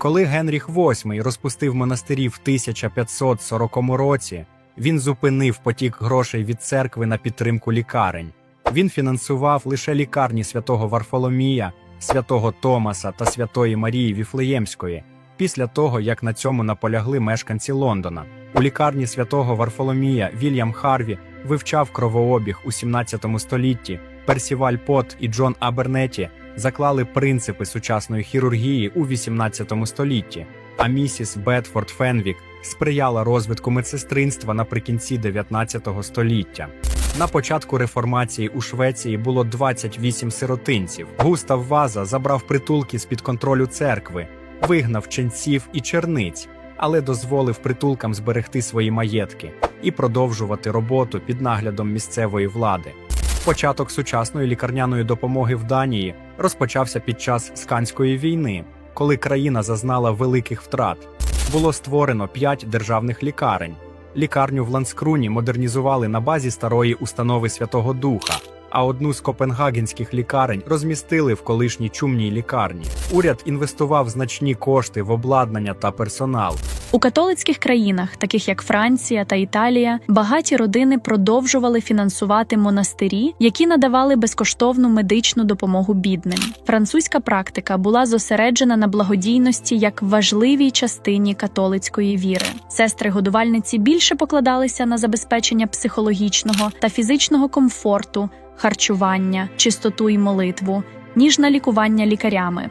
Коли Генріх VIII розпустив монастирі в 1540 році, він зупинив потік грошей від церкви на підтримку лікарень. Він фінансував лише лікарні святого Варфоломія, святого Томаса та святої Марії Віфлеємської, після того як на цьому наполягли мешканці Лондона. У лікарні святого Варфоломія Вільям Харві вивчав кровообіг у 17 столітті. Персіваль Пот і Джон Абернеті заклали принципи сучасної хірургії у 18 столітті, а місіс Бетфорд Фенвік сприяла розвитку медсестринства наприкінці 19 століття. На початку реформації у Швеції було 28 сиротинців. Густав Ваза забрав притулки з під контролю церкви, вигнав ченців і черниць, але дозволив притулкам зберегти свої маєтки і продовжувати роботу під наглядом місцевої влади. Початок сучасної лікарняної допомоги в Данії розпочався під час Сканської війни, коли країна зазнала великих втрат. Було створено п'ять державних лікарень. Лікарню в Ланскруні модернізували на базі старої установи Святого Духа, а одну з копенгагенських лікарень розмістили в колишній чумній лікарні. Уряд інвестував значні кошти в обладнання та персонал. У католицьких країнах, таких як Франція та Італія, багаті родини продовжували фінансувати монастирі, які надавали безкоштовну медичну допомогу бідним. Французька практика була зосереджена на благодійності як важливій частині католицької віри. Сестри годувальниці більше покладалися на забезпечення психологічного та фізичного комфорту, харчування, чистоту і молитву, ніж на лікування лікарями.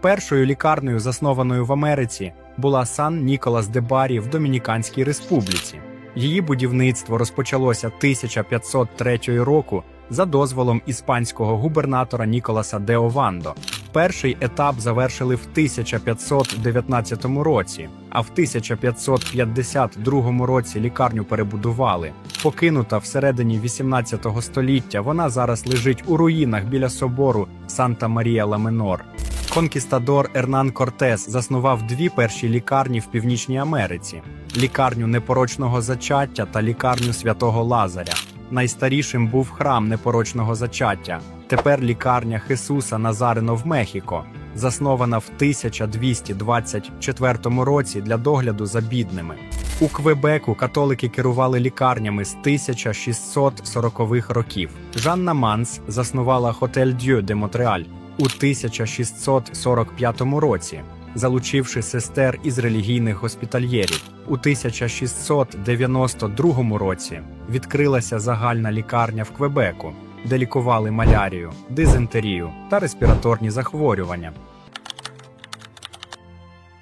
Першою лікарнею, заснованою в Америці, була Сан Ніколас де Барі в Домініканській Республіці. Її будівництво розпочалося 1503 року за дозволом іспанського губернатора Ніколаса де Овандо. Перший етап завершили в 1519 році, а в 1552 році лікарню перебудували. Покинута всередині 18 століття, вона зараз лежить у руїнах біля собору Санта Марія Ла Менор. Конкістадор Ернан Кортес заснував дві перші лікарні в Північній Америці: лікарню непорочного зачаття та лікарню святого Лазаря. Найстарішим був храм непорочного зачаття. Тепер лікарня Хесуса Назарено в Мехіко, заснована в 1224 році для догляду за бідними. У Квебеку католики керували лікарнями з 1640-х років. Жанна Манс заснувала готель Д'ю де Монреаль у 1645 році, залучивши сестер із релігійних госпітальєрів. У 1692 році відкрилася загальна лікарня в Квебеку, де лікували малярію, дизентерію та респіраторні захворювання.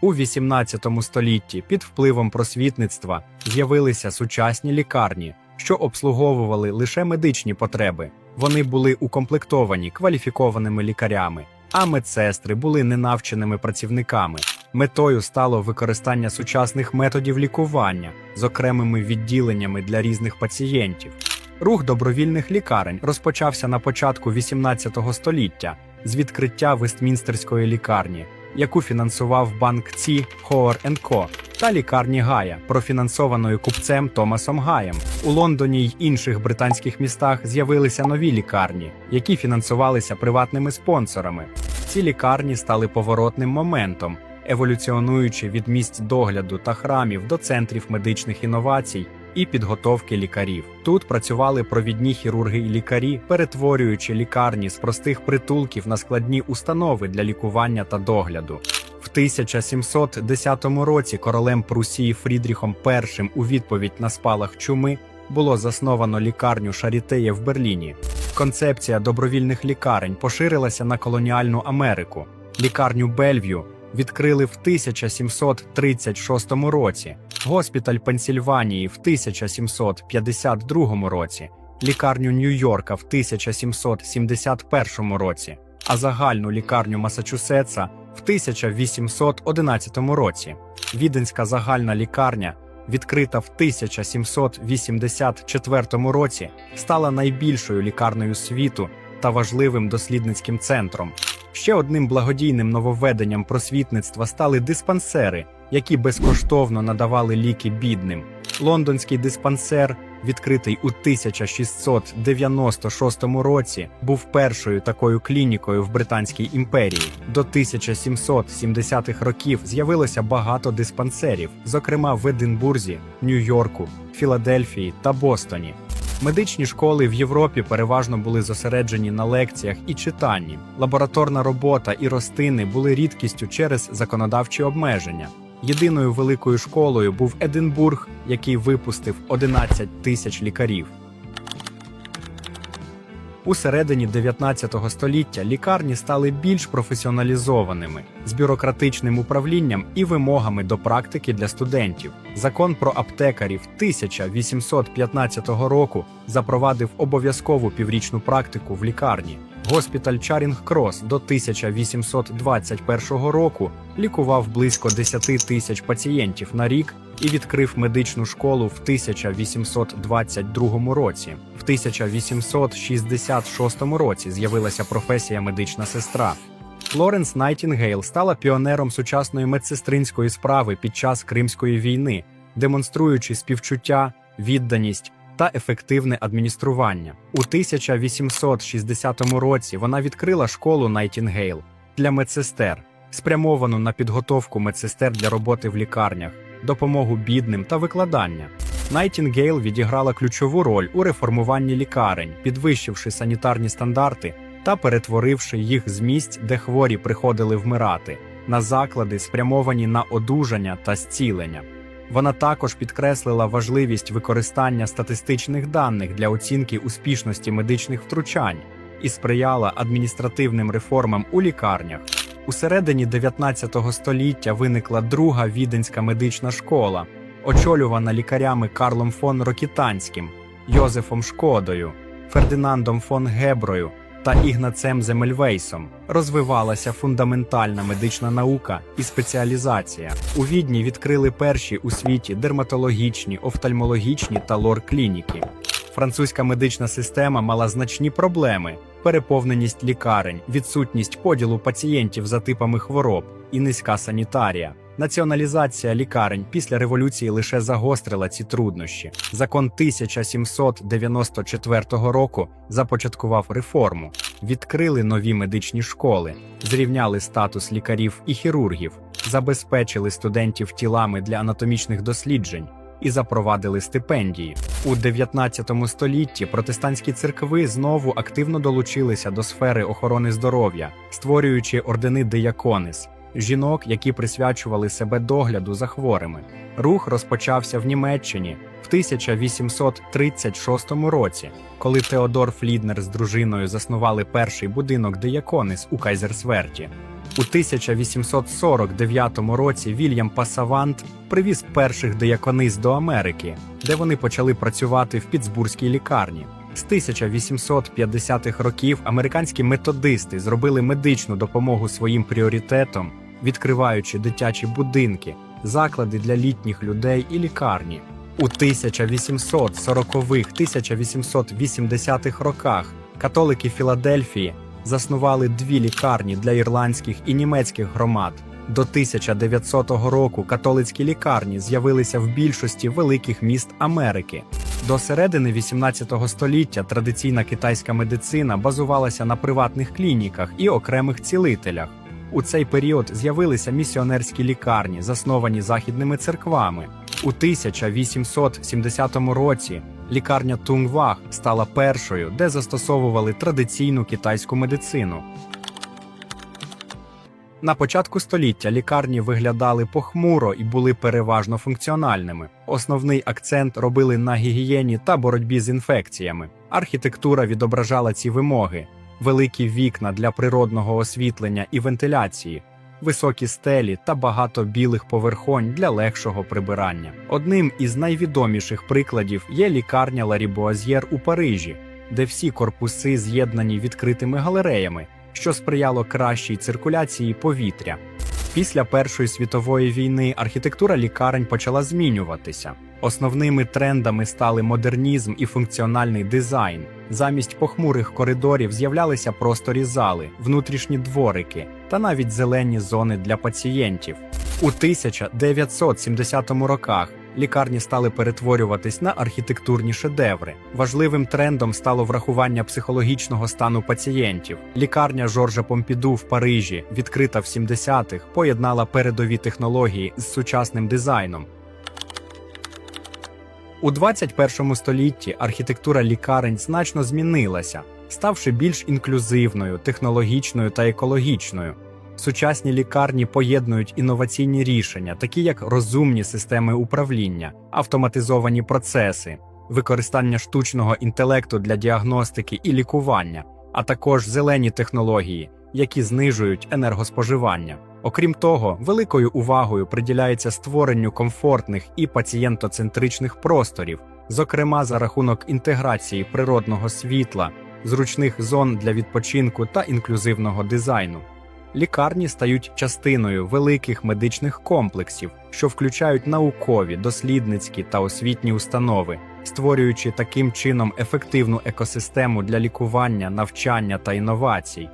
У 18 столітті під впливом просвітництва з'явилися сучасні лікарні, що обслуговували лише медичні потреби. Вони були укомплектовані кваліфікованими лікарями, а медсестри були ненавченими працівниками. Метою стало використання сучасних методів лікування з окремими відділеннями для різних пацієнтів. Рух добровільних лікарень розпочався на початку 18 століття з відкриття Вестмінстерської лікарні, яку фінансував банк Ці Хоор Ко та лікарні Гая, профінансованої купцем Томасом Гаєм. У Лондоні й інших британських містах з'явилися нові лікарні, які фінансувалися приватними спонсорами. Ці лікарні стали поворотним моментом, еволюціонуючи від місць догляду та храмів до центрів медичних інновацій і підготовки лікарів. Тут працювали провідні хірурги і лікарі, перетворюючи лікарні з простих притулків на складні установи для лікування та догляду. В 1710 році королем Прусії Фрідріхом І у відповідь на спалах чуми було засновано лікарню Шарітеє в Берліні. Концепція добровільних лікарень поширилася на колоніальну Америку. Лікарню Бельв'ю відкрили в 1736 році, госпіталь Пенсільванії в 1752 році, лікарню Нью-Йорка в 1771 році, а загальну лікарню Масачусетса в 1811 році. Віденська загальна лікарня, відкрита в 1784 році, стала найбільшою лікарнею світу та важливим дослідницьким центром. Ще одним благодійним нововведенням просвітництва стали диспансери, які безкоштовно надавали ліки бідним. Лондонський диспансер, відкритий у 1696 році, був першою такою клінікою в Британській імперії. До 1770-х років з'явилося багато диспансерів, зокрема в Единбурзі, Нью-Йорку, Філадельфії та Бостоні. Медичні школи в Європі переважно були зосереджені на лекціях і читанні. Лабораторна робота і ростини були рідкістю через законодавчі обмеження. Єдиною великою школою був Единбург, який випустив 11 тисяч лікарів. У середині 19 століття лікарні стали більш професіоналізованими з бюрократичним управлінням і вимогами до практики для студентів. Закон про аптекарів 1815 року запровадив обов'язкову піврічну практику в лікарні. Госпіталь Чарінг Крос до 1821 року лікував близько 10 тисяч пацієнтів на рік і відкрив медичну школу в 1822 році. В 1866 році з'явилася професія медична сестра. Флоренс Найтінгейл стала піонером сучасної медсестринської справи під час Кримської війни, демонструючи співчуття, відданість та ефективне адміністрування. У 1860 році вона відкрила школу Найтінгейл для медсестер, спрямовану на підготовку медсестер для роботи в лікарнях, допомогу бідним та викладання. Найтінгейл відіграла ключову роль у реформуванні лікарень, підвищивши санітарні стандарти та перетворивши їх з місць, де хворі приходили вмирати, на заклади, спрямовані на одужання та зцілення. Вона також підкреслила важливість використання статистичних даних для оцінки успішності медичних втручань і сприяла адміністративним реформам у лікарнях. У середині 19 століття виникла друга віденська медична школа, очолювана лікарями Карлом фон Рокітанським, Йозефом Шкодою, Фердинандом фон Геброю та Ігнацем Земельвейсом. Розвивалася фундаментальна медична наука і спеціалізація. У Відні відкрили перші у світі дерматологічні, офтальмологічні та лор-клініки. Французька медична система мала значні проблеми: переповненість лікарень, відсутність поділу пацієнтів за типами хвороб і низька санітарія. Націоналізація лікарень після революції лише загострила ці труднощі. Закон 1794 року започаткував реформу, відкрили нові медичні школи, зрівняли статус лікарів і хірургів, забезпечили студентів тілами для анатомічних досліджень і запровадили стипендії. У 19 столітті протестантські церкви знову активно долучилися до сфери охорони здоров'я, створюючи ордени дияконис жінок, які присвячували себе догляду за хворими. Рух розпочався в Німеччині в 1836 році, коли Теодор Фліднер з дружиною заснували перший будинок дияконис у Кайзерсверті. У 1849 році Вільям Пасавант привіз перших дияконис до Америки, де вони почали працювати в Пітсбурзькій лікарні. З 1850-х років американські методисти зробили медичну допомогу своїм пріоритетом, відкриваючи дитячі будинки, заклади для літніх людей і лікарні. У 1840-1880-х роках католики Філадельфії заснували дві лікарні для ірландських і німецьких громад. До 1900 року католицькі лікарні з'явилися в більшості великих міст Америки. До середини 18 століття традиційна китайська медицина базувалася на приватних клініках і окремих цілителях. У цей період з'явилися місіонерські лікарні, засновані західними церквами. У 1870 році лікарня Тунгвах стала першою, де застосовували традиційну китайську медицину. На початку століття лікарні виглядали похмуро і були переважно функціональними. Основний акцент робили на гігієні та боротьбі з інфекціями. Архітектура відображала ці вимоги: великі вікна для природного освітлення і вентиляції, високі стелі та багато білих поверхонь для легшого прибирання. Одним із найвідоміших прикладів є лікарня Ларібуазьєр у Парижі, де всі корпуси з'єднані відкритими галереями, що сприяло кращій циркуляції повітря. Після Першої світової війни архітектура лікарень почала змінюватися. Основними трендами стали модернізм і функціональний дизайн. Замість похмурих коридорів з'являлися просторі зали, внутрішні дворики та навіть зелені зони для пацієнтів. У 1970 роках лікарні стали перетворюватись на архітектурні шедеври. Важливим трендом стало врахування психологічного стану пацієнтів. Лікарня Жоржа Помпіду в Парижі, відкрита в 70-х, поєднала передові технології з сучасним дизайном. У 21 столітті архітектура лікарень значно змінилася, ставши більш інклюзивною, технологічною та екологічною. Сучасні лікарні поєднують інноваційні рішення, такі як розумні системи управління, автоматизовані процеси, використання штучного інтелекту для діагностики і лікування, а також зелені технології, які знижують енергоспоживання. Окрім того, великою увагою приділяється створенню комфортних і пацієнтоцентричних просторів, зокрема за рахунок інтеграції природного світла, зручних зон для відпочинку та інклюзивного дизайну. Лікарні стають частиною великих медичних комплексів, що включають наукові, дослідницькі та освітні установи, створюючи таким чином ефективну екосистему для лікування, навчання та інновацій.